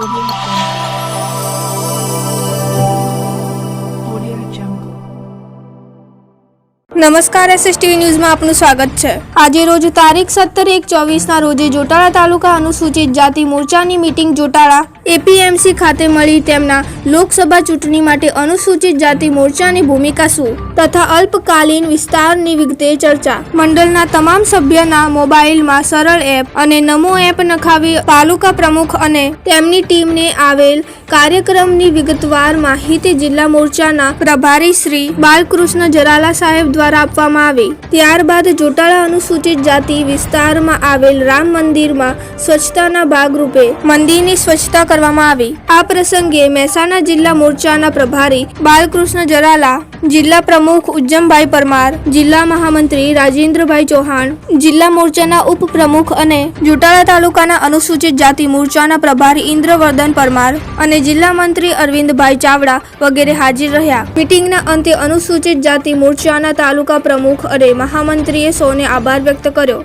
Globo. નમસ્કાર એસએસટીવી ન્યૂઝમાં આપનું સ્વાગત છે. આજે રોજ તારીખ સત્તર એક ચોવીસના રોજે જોટાળા તાલુકા અનુસૂચિત જાતિ મોરચાની મીટિંગ જોટાળા એપીએમસી ખાતે મળી તેમના લોકસભા ચૂંટણી માટે અનુસૂચિત જાતિ મોરચાની ભૂમિકા શું તથા અલ્પકાલીન વિસ્તારની વિગતે ચર્ચા. મંડળના તમામ સભ્યના મોબાઈલમાં સરળ એપ અને નમો એપ નખાવી તાલુકા પ્રમુખ અને તેમની ટીમને આવેલ કાર્યક્રમની વિગતવાર માહિતી જિલ્લા મોરચાના પ્રભારી શ્રી બાલકૃષ્ણ જરાલા સાહેબ દ્વારા આપવામાં આવી. ત્યારબાદ જોટાળા અનુસૂચિત જાતિ વિસ્તારમાં આવેલ રામ મંદિરમાં સ્વચ્છતાના ભાગરૂપે મંદિરની સ્વચ્છતા કરવામાં આવી. આ પ્રસંગે મહેસાણા જિલ્લા મોરચાના પ્રભારી બાલકૃષ્ણ જરાલા જિલ્લા પ્રમુખ ઉજ્જમભાઈ પરમાર, જિલ્લા મહામંત્રી રાજેન્દ્રભાઈ ચૌહાણ, જિલ્લા મોરચાના ઉપપ્રમુખ અને જોટાળા તાલુકાના અનુસૂચિત જાતિ મોરચાના પ્રભારી ઇન્દ્રવર્ધન પરમાર અને જિલ્લા મંત્રી અરવિંદભાઈ ચાવડા વગેરે હાજર રહ્યા. મિટિંગના અંતે અનુસૂચિત જાતિ મોરચાના તાલુકા પ્રમુખ અને મહામંત્રીએ સૌને આભાર વ્યક્ત કર્યો.